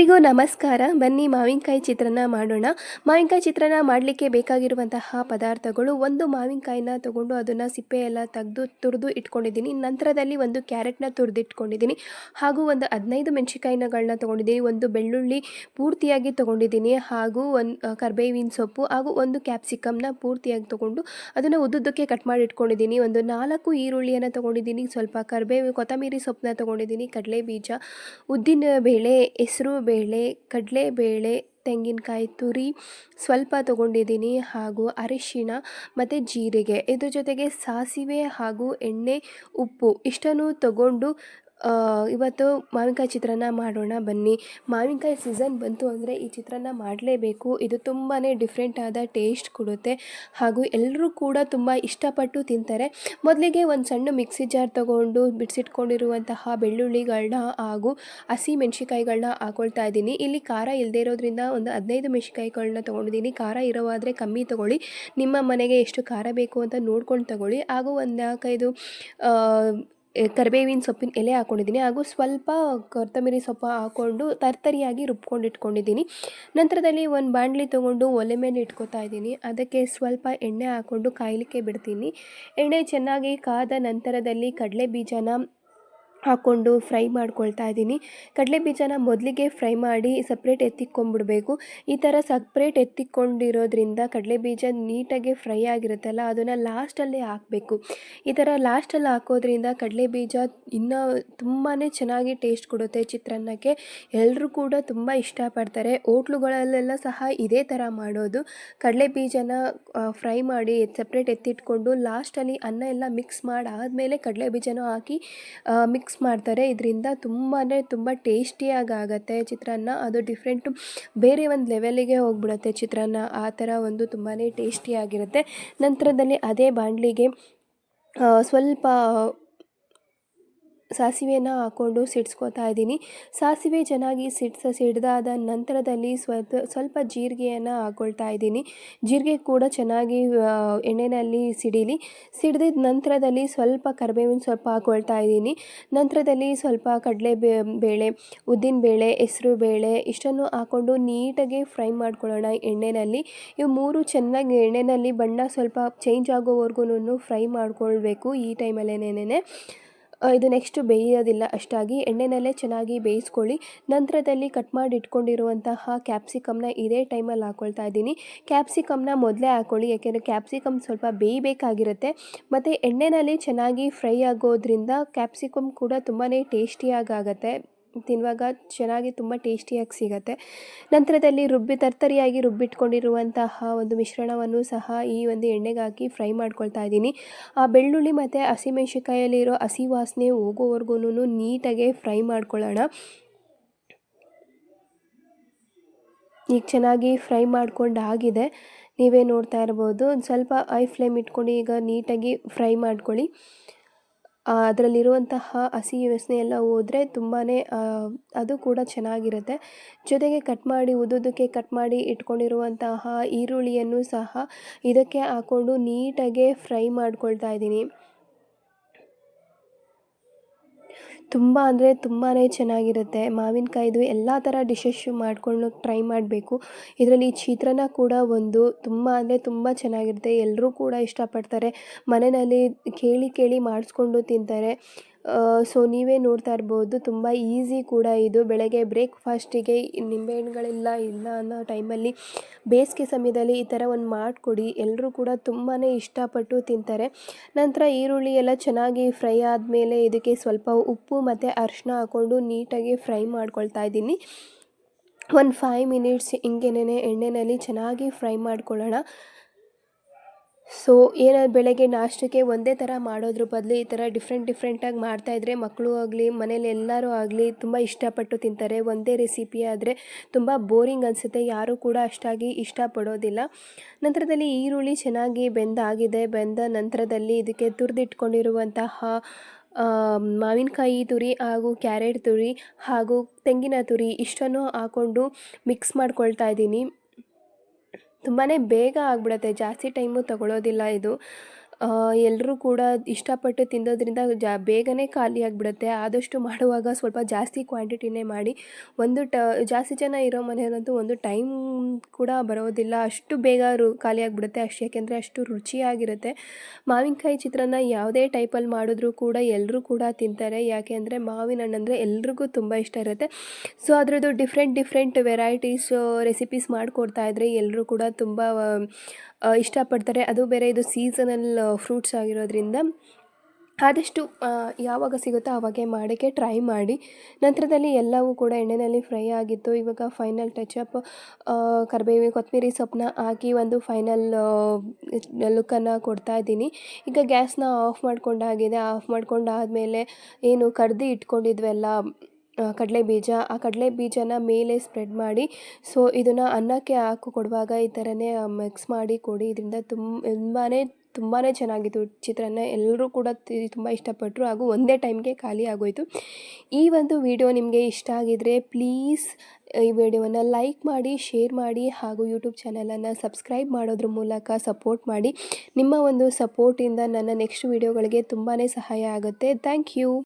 ಎಲ್ರಿಗೂ ನಮಸ್ಕಾರ. ಬನ್ನಿ ಮಾವಿನಕಾಯಿ ಚಿತ್ರಾನ್ನ ಮಾಡೋಣ. ಮಾವಿನಕಾಯಿ ಚಿತ್ರಾನ್ನ ಮಾಡಲಿಕ್ಕೆ ಬೇಕಾಗಿರುವಂತಹ ಪದಾರ್ಥಗಳು ಒಂದು ಮಾವಿನಕಾಯಿನ ತಗೊಂಡು ಅದನ್ನು ಸಿಪ್ಪೆ ಎಲ್ಲ ತೆಗೆದು ತುರಿದು ಇಟ್ಕೊಂಡಿದ್ದೀನಿ. ನಂತರದಲ್ಲಿ ಒಂದು ಕ್ಯಾರೆಟ್ನ ತುರಿದಿಟ್ಕೊಂಡಿದ್ದೀನಿ. ಹಾಗೂ ಒಂದು ಹದಿನೈದು ಮೆಣಸಿಕಾಯಿನಗಳನ್ನ ತೊಗೊಂಡಿದ್ದೀನಿ. ಒಂದು ಬೆಳ್ಳುಳ್ಳಿ ಪೂರ್ತಿಯಾಗಿ ತೊಗೊಂಡಿದ್ದೀನಿ. ಹಾಗೂ ಒಂದು ಕರ್ಬೇವಿನ ಸೊಪ್ಪು ಹಾಗೂ ಒಂದು ಕ್ಯಾಪ್ಸಿಕಮ್ನ ಪೂರ್ತಿಯಾಗಿ ತೊಗೊಂಡು ಅದನ್ನು ಉದ್ದುದ್ದಕ್ಕೆ ಕಟ್ ಮಾಡಿ ಇಟ್ಕೊಂಡಿದ್ದೀನಿ. ಒಂದು ನಾಲ್ಕು ಈರುಳ್ಳಿಯನ್ನು ತೊಗೊಂಡಿದ್ದೀನಿ. ಸ್ವಲ್ಪ ಕರ್ಬೇವು, ಕೊತ್ತಂಬರಿ ಸೊಪ್ಪನ್ನ ತೊಗೊಂಡಿದ್ದೀನಿ. ಕಡಲೆ ಬೀಜ ಉದ್ದಿನ ಬೇಳೆ, ಹೆಸರು ಬೇಳೆ ಕಡಲೆಬೇಳೆ, ತೆಂಗಿನಕಾಯಿ ತುರಿ ಸ್ವಲ್ಪ ತೊಗೊಂಡಿದ್ದೀನಿ ಹಾಗೂ ಅರಿಶಿಣ ಮತ್ತು ಜೀರಿಗೆ. ಇದ್ರ ಜೊತೆಗೆ ಸಾಸಿವೆ ಹಾಗೂ ಎಣ್ಣೆ, ಉಪ್ಪು ಇಷ್ಟನ್ನು ತಗೊಂಡು ಇವತ್ತು ಮಾವಿನಕಾಯಿ ಚಿತ್ರಾನ್ನ ಮಾಡೋಣ ಬನ್ನಿ. ಮಾವಿನಕಾಯಿ ಸೀಸನ್ ಬಂತು ಅಂದರೆ ಈ ಚಿತ್ರಾನ್ನ ಮಾಡಲೇಬೇಕು. ಇದು ತುಂಬಾ ಡಿಫ್ರೆಂಟ್ ಆದ ಟೇಸ್ಟ್ ಕೊಡುತ್ತೆ. ಹಾಗೂ ಎಲ್ಲರೂ ಕೂಡ ತುಂಬ ಇಷ್ಟಪಟ್ಟು ತಿಂತಾರೆ. ಮೊದಲಿಗೆ ಒಂದು ಸಣ್ಣ ಮಿಕ್ಸಿ ಜಾರ್ ತೊಗೊಂಡು ಬಿಡಿಸಿಟ್ಕೊಂಡಿರುವಂತಹ ಬೆಳ್ಳುಳ್ಳಿಗಳನ್ನ ಹಾಗೂ ಹಸಿ ಮೆಣಸಿಕಾಯಿಗಳನ್ನ ಹಾಕೊಳ್ತಾ ಇದ್ದೀನಿ. ಇಲ್ಲಿ ಖಾರ ಇಲ್ಲದೇ ಇರೋದ್ರಿಂದ ಒಂದು ಹದಿನೈದು ಮೆಣಸಿಕಾಯಿಗಳನ್ನ ತೊಗೊಂಡಿದ್ದೀನಿ. ಖಾರ ಇರೋವಾದರೆ ಕಮ್ಮಿ ತೊಗೊಳ್ಳಿ. ನಿಮ್ಮ ಮನೆಗೆ ಎಷ್ಟು ಖಾರ ಬೇಕು ಅಂತ ನೋಡ್ಕೊಂಡು ತಗೊಳ್ಳಿ. ಹಾಗೂ ಒಂದು ನಾಲ್ಕೈದು ಕರಿಬೇವಿನ ಸೊಪ್ಪಿನ ಎಲೆ ಹಾಕ್ಕೊಂಡಿದ್ದೀನಿ ಹಾಗೂ ಸ್ವಲ್ಪ ಕೊತ್ತಂಬರಿ ಸೊಪ್ಪು ಹಾಕ್ಕೊಂಡು ತರ್ತರಿಯಾಗಿ ರುಬ್ಕೊಂಡು ಇಟ್ಕೊಂಡಿದ್ದೀನಿ. ನಂತರದಲ್ಲಿ ಒಂದು ಬಾಣಲಿ ತೊಗೊಂಡು ಒಲೆ ಮೇಲೆ ಇಟ್ಕೊತಾ ಇದ್ದೀನಿ. ಅದಕ್ಕೆ ಸ್ವಲ್ಪ ಎಣ್ಣೆ ಹಾಕ್ಕೊಂಡು ಕಾಯಲಿಕ್ಕೆ ಬಿಡ್ತೀನಿ. ಎಣ್ಣೆ ಚೆನ್ನಾಗಿ ಕಾದ ನಂತರದಲ್ಲಿ ಕಡಲೆ ಬೀಜನ ಹಾಕ್ಕೊಂಡು ಫ್ರೈ ಮಾಡ್ಕೊಳ್ತಾ ಇದ್ದೀನಿ. ಕಡಲೆ ಬೀಜನ ಮೊದಲಿಗೆ ಫ್ರೈ ಮಾಡಿ ಸಪ್ರೇಟ್ ಎತ್ತಿಕ್ಕೊಂಬಿಡ್ಬೇಕು. ಈ ಥರ ಸಪ್ರೇಟ್ ಎತ್ತಿಕೊಂಡಿರೋದ್ರಿಂದ ಕಡಲೆ ಬೀಜ ನೀಟಾಗಿ ಫ್ರೈ ಆಗಿರುತ್ತಲ್ಲ, ಅದನ್ನು ಲಾಸ್ಟಲ್ಲಿ ಹಾಕಬೇಕು. ಈ ಥರ ಲಾಸ್ಟಲ್ಲಿ ಹಾಕೋದ್ರಿಂದ ಕಡಲೆ ಬೀಜ ಇನ್ನೂ ತುಂಬಾ ಚೆನ್ನಾಗಿ ಟೇಸ್ಟ್ ಕೊಡುತ್ತೆ ಚಿತ್ರಾನ್ನಕ್ಕೆ. ಎಲ್ಲರೂ ಕೂಡ ತುಂಬ ಇಷ್ಟಪಡ್ತಾರೆ. ಹೋಟ್ಲುಗಳಲ್ಲೆಲ್ಲ ಸಹ ಇದೇ ಥರ ಮಾಡೋದು. ಕಡಲೆ ಬೀಜನ ಫ್ರೈ ಮಾಡಿ ಸಪ್ರೇಟ್ ಎತ್ತಿಟ್ಕೊಂಡು ಲಾಸ್ಟಲ್ಲಿ ಅನ್ನ ಎಲ್ಲ ಮಿಕ್ಸ್ ಮಾಡಾದಮೇಲೆ ಕಡಲೆ ಬೀಜನೂ ಹಾಕಿ ಮಿಕ್ಸ್ ಮಿಕ್ಸ್ ಮಾಡ್ತಾರೆ. ಇದರಿಂದ ತುಂಬ ಅಂದರೆ ತುಂಬ ಟೇಸ್ಟಿಯಾಗಿ ಆಗುತ್ತೆ ಚಿತ್ರಾನ್ನ. ಅದು ಡಿಫ್ರೆಂಟು ಬೇರೆ ಒಂದು ಲೆವೆಲಿಗೆ ಹೋಗ್ಬಿಡುತ್ತೆ ಚಿತ್ರಾನ್ನ. ಆ ಥರ ಒಂದು ತುಂಬಾ ಟೇಸ್ಟಿಯಾಗಿರುತ್ತೆ ನಂತರದಲ್ಲಿ ಅದೇ ಬಾಣಲಿಗೆ ಸ್ವಲ್ಪ ಸಾಸಿವೆನ ಹಾಕ್ಕೊಂಡು ಸಿಡ್ಸ್ಕೊತಾ ಇದ್ದೀನಿ. ಸಾಸಿವೆ ಚೆನ್ನಾಗಿ ಸಿಡ್ಸ, ಸಿಡ್ದಾದ ನಂತರದಲ್ಲಿ ಸ್ವಲ್ಪ ಸ್ವಲ್ಪ ಜೀರಿಗೆಯನ್ನು ಹಾಕ್ಕೊಳ್ತಾ ಇದ್ದೀನಿ. ಜೀರಿಗೆ ಕೂಡ ಚೆನ್ನಾಗಿ ಎಣ್ಣೆಯಲ್ಲಿ ಸಿಡಿಲಿ. ಸಿಡ್ದಿದ ನಂತರದಲ್ಲಿ ಸ್ವಲ್ಪ ಕರಿಬೇವಿನ ಸ್ವಲ್ಪ ಹಾಕ್ಕೊಳ್ತಾ ಇದ್ದೀನಿ. ನಂತರದಲ್ಲಿ ಸ್ವಲ್ಪ ಕಡಲೆ ಬೇಳೆ, ಉದ್ದಿನ ಬೇಳೆ, ಹೆಸರು ಬೇಳೆ ಇಷ್ಟನ್ನು ಹಾಕ್ಕೊಂಡು ನೀಟಾಗಿ ಫ್ರೈ ಮಾಡ್ಕೊಳ್ಳೋಣ ಎಣ್ಣೆಯಲ್ಲಿ ಇವು ಮೂರು ಚೆನ್ನಾಗಿ ಎಣ್ಣೆಯಲ್ಲಿ ಬಣ್ಣ ಸ್ವಲ್ಪ ಚೇಂಜ್ ಆಗೋವರೆಗೂ ಫ್ರೈ ಮಾಡ್ಕೊಳ್ಬೇಕು ಈ ಟೈಮಲ್ಲೇನೇನೆ ಇದು ನೆಕ್ಸ್ಟು ಬೇಯೋದಿಲ್ಲ. ಅಷ್ಟಾಗಿ ಎಣ್ಣೆನಲ್ಲೇ ಚೆನ್ನಾಗಿ ಬೇಯಿಸ್ಕೊಳ್ಳಿ. ನಂತರದಲ್ಲಿ ಕಟ್ ಮಾಡಿ ಇಟ್ಕೊಂಡಿರುವಂತಹ ಕ್ಯಾಪ್ಸಿಕಮ್ನ ಇದೇ ಟೈಮಲ್ಲಿ ಹಾಕ್ಕೊಳ್ತಾ ಇದ್ದೀನಿ. ಕ್ಯಾಪ್ಸಿಕಮ್ನ ಮೊದಲೇ ಹಾಕ್ಕೊಳ್ಳಿ ಯಾಕೆಂದರೆ ಕ್ಯಾಪ್ಸಿಕಮ್ ಸ್ವಲ್ಪ ಬೇಯಬೇಕಾಗಿರುತ್ತೆ. ಮತ್ತು ಎಣ್ಣೆಯಲ್ಲಿ ಚೆನ್ನಾಗಿ ಫ್ರೈ ಆಗೋದ್ರಿಂದ ಕ್ಯಾಪ್ಸಿಕಮ್ ಕೂಡ ತುಂಬಾ ಆಗುತ್ತೆ. ತಿನ್ನುವಾಗ ಚೆನ್ನಾಗಿ ತುಂಬ ಟೇಸ್ಟಿಯಾಗಿ ಸಿಗುತ್ತೆ. ನಂತರದಲ್ಲಿ ರುಬ್ಬಿ, ತರ್ತರಿಯಾಗಿ ರುಬ್ಬಿಟ್ಕೊಂಡಿರುವಂತಹ ಒಂದು ಮಿಶ್ರಣವನ್ನು ಸಹ ಈ ಒಂದು ಎಣ್ಣೆಗೆ ಹಾಕಿ ಫ್ರೈ ಮಾಡ್ಕೊಳ್ತಾ ಇದ್ದೀನಿ. ಆ ಬೆಳ್ಳುಳ್ಳಿ ಮತ್ತು ಹಸಿಮೆಣ್ಸಿಕಾಯಲ್ಲಿರೋ ಹಸಿ ವಾಸನೆ ಹೋಗೋವರೆಗೂ ನೀಟಾಗೆ ಫ್ರೈ ಮಾಡ್ಕೊಳ್ಳೋಣ. ಈಗ ಚೆನ್ನಾಗಿ ಫ್ರೈ ಮಾಡ್ಕೊಂಡು ಆಗಿದೆ ನೀವೇ ನೋಡ್ತಾ ಇರ್ಬೋದು. ಸ್ವಲ್ಪ ಐ ಫ್ಲೇಮ್ ಇಟ್ಕೊಂಡು ಈಗ ನೀಟಾಗಿ ಫ್ರೈ ಮಾಡ್ಕೊಳ್ಳಿ. ಅದರಲ್ಲಿರುವಂತಹ ಹಸಿ ವಾಸನೆ ಎಲ್ಲ ಹೋದರೆ ತುಂಬಾ ಅದು ಕೂಡ ಚೆನ್ನಾಗಿರುತ್ತೆ. ಜೊತೆಗೆ ಕಟ್ ಮಾಡಿ, ಉದುದಕ್ಕೆ ಕಟ್ ಮಾಡಿ ಇಟ್ಕೊಂಡಿರುವಂತಹ ಈರುಳ್ಳಿಯನ್ನು ಸಹ ಇದಕ್ಕೆ ಹಾಕ್ಕೊಂಡು ನೀಟಾಗೆ ಫ್ರೈ ಮಾಡ್ಕೊಳ್ತಾ ಇದ್ದೀನಿ. ತುಂಬ ಅಂದರೆ ತುಂಬಾ ಚೆನ್ನಾಗಿರುತ್ತೆ. ಮಾವಿನಕಾಯ್ದು ಎಲ್ಲ ಥರ ಡಿಶಸ್ಸು ಮಾಡಿಕೊಂಡು ಟ್ರೈ ಮಾಡಬೇಕು. ಇದರಲ್ಲಿ ಚಿತ್ರಾನ್ನ ಕೂಡ ಒಂದು ತುಂಬ ಅಂದರೆ ತುಂಬ ಚೆನ್ನಾಗಿರುತ್ತೆ. ಎಲ್ಲರೂ ಕೂಡ ಇಷ್ಟಪಡ್ತಾರೆ. ಮನೆಯಲ್ಲಿ ಕೇಳಿ ಕೇಳಿ ಮಾಡಿಸ್ಕೊಂಡು ತಿಂತಾರೆ. ಸೊ ನೀವೇ ನೋಡ್ತಾ ಇರ್ಬೋದು, ತುಂಬ ಈಸಿ ಕೂಡ ಇದು. ಬೆಳಗ್ಗೆ ಬ್ರೇಕ್ಫಾಸ್ಟಿಗೆ ನಿಂಬೆಹಣ್ಣುಗಳೆಲ್ಲ ಇಲ್ಲ ಅನ್ನೋ ಟೈಮಲ್ಲಿ ಬೇಸಿಗೆ ಸಮಯದಲ್ಲಿ ಈ ಥರ ಒಂದು ಮಾಡಿಕೊಡಿ. ಎಲ್ಲರೂ ಕೂಡ ತುಂಬಾ ಇಷ್ಟಪಟ್ಟು ತಿಂತಾರೆ. ನಂತರ ಈರುಳ್ಳಿ ಎಲ್ಲ ಚೆನ್ನಾಗಿ ಫ್ರೈ ಆದಮೇಲೆ ಇದಕ್ಕೆ ಸ್ವಲ್ಪ ಉಪ್ಪು ಮತ್ತು ಅರಿಶಿನ ಹಾಕ್ಕೊಂಡು ನೀಟಾಗಿ ಫ್ರೈ ಮಾಡ್ಕೊಳ್ತಾ ಇದ್ದೀನಿ. ಒಂದು ಫೈವ್ ಮಿನಿಟ್ಸ್ ಹಿಂಗೇನೆ ಎಣ್ಣೆಯಲ್ಲಿ ಚೆನ್ನಾಗಿ ಫ್ರೈ ಮಾಡ್ಕೊಳ್ಳೋಣ. ಸೊ ಏನಾದ್ರು ಬೆಳಗ್ಗೆ ನಾಷ್ಟಕ್ಕೆ ಒಂದೇ ಥರ ಮಾಡೋದ್ರ ಬದಲು ಈ ಥರ ಡಿಫ್ರೆಂಟ್ ಡಿಫ್ರೆಂಟಾಗಿ ಮಾಡ್ತಾಯಿದ್ರೆ ಮಕ್ಕಳು ಆಗಲಿ, ಮನೇಲಿ ಎಲ್ಲರೂ ಆಗಲಿ ತುಂಬ ಇಷ್ಟಪಟ್ಟು ತಿಂತಾರೆ. ಒಂದೇ ರೆಸಿಪಿ ಆದರೆ ತುಂಬ ಬೋರಿಂಗ್ ಅನಿಸುತ್ತೆ. ಯಾರೂ ಕೂಡ ಅಷ್ಟಾಗಿ ಇಷ್ಟಪಡೋದಿಲ್ಲ. ನಂತರದಲ್ಲಿ ಈರುಳ್ಳಿ ಚೆನ್ನಾಗಿ ಬೆಂದಾಗಿದೆ. ಬೆಂದ ನಂತರದಲ್ಲಿ ಇದಕ್ಕೆ ತುರಿದಿಟ್ಕೊಂಡಿರುವಂತಹ ಮಾವಿನಕಾಯಿ ತುರಿ ಹಾಗೂ ಕ್ಯಾರೆಟ್ ತುರಿ ಹಾಗೂ ತೆಂಗಿನ ತುರಿ ಇಷ್ಟನ್ನು ಹಾಕ್ಕೊಂಡು ಮಿಕ್ಸ್ ಮಾಡ್ಕೊಳ್ತಾ ಇದ್ದೀನಿ. ತುಂಬಾ ಬೇಗ ಆಗಿಬಿಡತ್ತೆ. ಜಾಸ್ತಿ ಟೈಮು ತಗೊಳ್ಳೋದಿಲ್ಲ ಇದು. ಎಲ್ಲರೂ ಕೂಡ ಇಷ್ಟಪಟ್ಟು ತಿನ್ನೋದ್ರಿಂದ ಜಾ, ಬೇಗನೆ ಖಾಲಿ ಆಗಿಬಿಡುತ್ತೆ. ಆದಷ್ಟು ಮಾಡುವಾಗ ಸ್ವಲ್ಪ ಜಾಸ್ತಿ ಕ್ವಾಂಟಿಟಿನೇ ಮಾಡಿ. ಒಂದು ಟ, ಜಾಸ್ತಿ ಜನ ಇರೋ ಮನೆಯಲ್ಲಂತೂ ಒಂದು ಟೈಮ್ ಕೂಡ ಬರೋದಿಲ್ಲ. ಅಷ್ಟು ಬೇಗ ರು ಖಾಲಿಯಾಗಿಬಿಡುತ್ತೆ ಅಷ್ಟು ಯಾಕೆಂದರೆ ಅಷ್ಟು ರುಚಿಯಾಗಿರುತ್ತೆ. ಮಾವಿನಕಾಯಿ ಚಿತ್ರಾನ್ನ ಯಾವುದೇ ಟೈಪಲ್ಲಿ ಮಾಡಿದ್ರೂ ಕೂಡ ಎಲ್ಲರೂ ಕೂಡ ತಿಂತಾರೆ. ಯಾಕೆ ಅಂದರೆ ಮಾವಿನ ಹಣ್ಣು ಅಂದರೆ ಎಲ್ರಿಗೂ ತುಂಬ ಇಷ್ಟ ಇರುತ್ತೆ. ಸೊ, ಅದರದ್ದು ಡಿಫ್ರೆಂಟ್ ಡಿಫ್ರೆಂಟ್ ವೆರೈಟೀಸ್ ರೆಸಿಪೀಸ್ ಮಾಡಿಕೊಡ್ತಾ ಇದ್ದರೆ ಎಲ್ಲರೂ ಕೂಡ ತುಂಬ ಇಷ್ಟಪಡ್ತಾರೆ. ಅದು ಬೇರೆ, ಇದು ಸೀಸನಲ್ ಫ್ರೂಟ್ಸ್ ಆಗಿರೋದ್ರಿಂದ. ಆದಷ್ಟು ಯಾವಾಗ ಸಿಗುತ್ತೋ ಆವಾಗೇ ಮಾಡೋಕ್ಕೆ ಟ್ರೈ ಮಾಡಿ. ನಂತರದಲ್ಲಿ ಎಲ್ಲವೂ ಕೂಡ ಎಣ್ಣೆಯಲ್ಲಿ ಫ್ರೈ ಆಗಿತ್ತು. ಇವಾಗ ಫೈನಲ್ ಟಚಪ್ ಕರಿಬೇವು ಕೊತ್ತಂಬರಿ ಸೊಪ್ಪನ್ನ ಹಾಕಿ ಒಂದು ಫೈನಲ್ ಲುಕ್ಕನ್ನು ಕೊಡ್ತಾ ಇದ್ದೀನಿ. ಈಗ ಗ್ಯಾಸ್ನ ಆಫ್ ಮಾಡ್ಕೊಂಡಾಗಿದೆ ಆಫ್ ಮಾಡ್ಕೊಂಡಾದಮೇಲೆ ಏನು ಕಡ್ದು ಇಟ್ಕೊಂಡಿದ್ವೆಲ್ಲ ಕಡಲೆ ಬೀಜ ಆ ಕಡಲೆ ಬೀಜನ ಮೇಲೆ ಸ್ಪ್ರೆಡ್ ಮಾಡಿ ಸೊ ಇದನ್ನು ಅನ್ನಕ್ಕೆ ಹಾಕಿ ಕೊಡುವಾಗ ಈ ಥರನೇ ಮಿಕ್ಸ್ ಮಾಡಿ ಕೊಡಿ. ಇದರಿಂದ ತುಂಬಾ ತುಂಬಾ ಚೆನ್ನಾಗಿತ್ತು ಚಿತ್ರಾನ್ನ. ಎಲ್ಲರೂ ಕೂಡ ತುಂಬ ಇಷ್ಟಪಟ್ಟರು ಹಾಗೂ ಒಂದೇ ಟೈಮ್ಗೆ ಖಾಲಿ ಆಗೋಯಿತು. ಈ ಒಂದು ವಿಡಿಯೋ ನಿಮಗೆ ಇಷ್ಟ ಆಗಿದರೆ ಪ್ಲೀಸ್ ಈ ವಿಡಿಯೋವನ್ನು ಲೈಕ್ ಮಾಡಿ ಶೇರ್ ಮಾಡಿ, ಹಾಗೂ ಯೂಟ್ಯೂಬ್ ಚಾನಲನ್ನು ಸಬ್ಸ್ಕ್ರೈಬ್ ಮಾಡೋದ್ರ ಮೂಲಕ ಸಪೋರ್ಟ್ ಮಾಡಿ. ನಿಮ್ಮ ಒಂದು ಸಪೋರ್ಟಿಂದ ನನ್ನ ನೆಕ್ಸ್ಟ್ ವಿಡಿಯೋಗಳಿಗೆ ತುಂಬಾ ಸಹಾಯ ಆಗುತ್ತೆ. Thank you